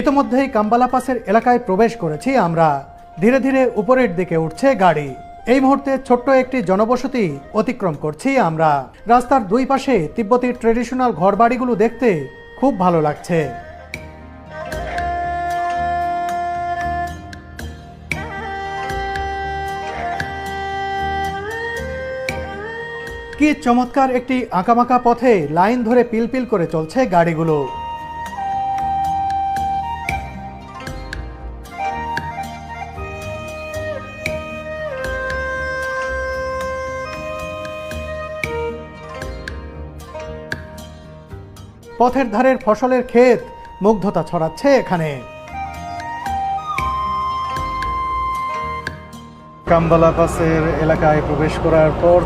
ইতোমধ্যেই কাম্বালা পাসের এলাকায় প্রবেশ করেছি আমরা। ধীরে ধীরে উপরের দিকে উঠছে গাড়ি। এই মুহূর্তে ছোট্ট একটি জনবসতি অতিক্রম করছি আমরা। রাস্তার দুই পাশে তিব্বতী ট্রেডিশনাল ঘরবাড়িগুলো দেখতে খুব ভালো লাগছে। কি চমৎকার একটি আঁকামাকা পথে লাইন ধরে পিলপিল করে চলছে গাড়িগুলো। পথের ধারের ফসলের ক্ষেত মুগ্ধতা ছড়াচ্ছে এখানে। কাম্বালা পাসের এলাকায় প্রবেশ করার পর